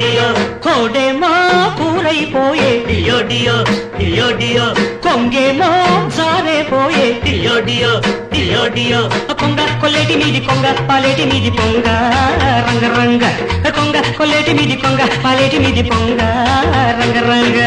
డియో డియో డియో డియో కోడేమో కూరైపోయే డియో డియో డియో డియో కొంగేమో జారేపోయే డియో డియో డియో డియో కొంగ కొల్లేటి మీది కొంగ పాలేటి మీది పొంగ. రంగ రంగ. కొంగ కొల్లేటి మీది కొంగ పాలేటి మీది పొంగ. రంగ రంగ.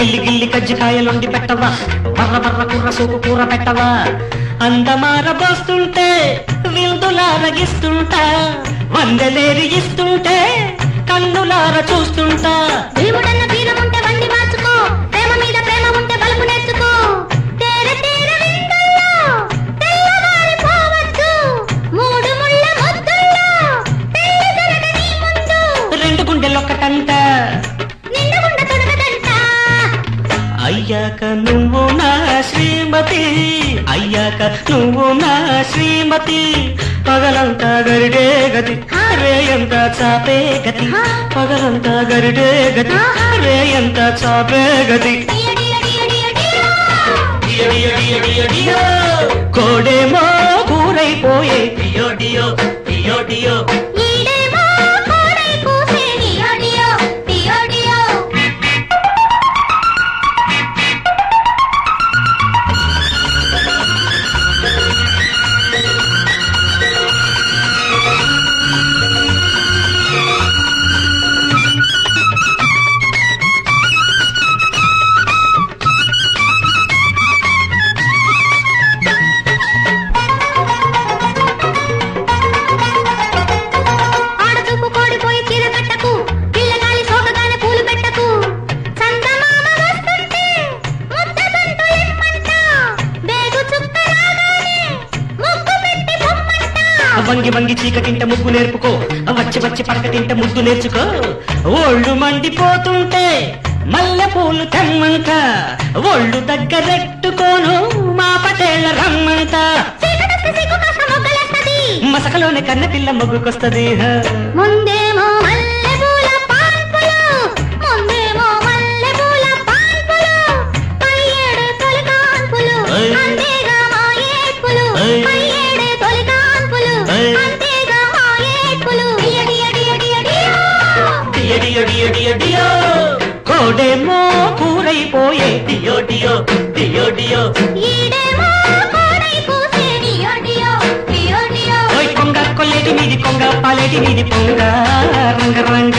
గిల్లి గిల్లి కజ్జికాయలుండి పెట్టవా? బర్ర బర్ర కుర్ర సూపు కూర పెట్టవా? అందమార పోస్తుంటే విందులారగిస్తుంటా వందలేరి ఇస్తుంటే కన్నులార చూస్తుంటా. దేవుడన్న వీరముంటే వండి మార్చుకో. ప్రేమ మీద ప్రేమ ఉంటే బలుపు నేర్చుకో. తేర తేర అయ్యాక నువ్వు నా శ్రీమతి అయ్యాక నువ్వు నా శ్రీమతి. పగలంతా గరిడే గతి రేయంతా చాపే గతి. పగలంతా గరిడే గతి రేయంతా చాపే గతి. కోడేమో కూరైపోయే డియో డియో డియో డియో వంగి వంగి చీకటింట ముగ్గు నేర్పుకో. వచ్చి వచ్చి పడక తింట ముద్దు నేర్చుకో. ఒళ్ళు మండిపోతుంటే మల్లె పూలు తెమ్మంట. ఒళ్ళు దగ్గరెట్టుకోను మా పటేళ్ళ రమ్మంట. మసకలోనే కన్నె పిల్ల మొగ్గుకొస్తది. హ. அடி அடி அடியோ கோடேமோ கூரை போயே டியோ டியோ டியோ டியோ கொல்லடி மீதி பொங்க பலடி மீதி பொங்க ரங்க ரங்க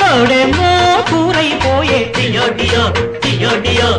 கோடேமோ கூரை போயே டியோ டியோ டியோ டியோ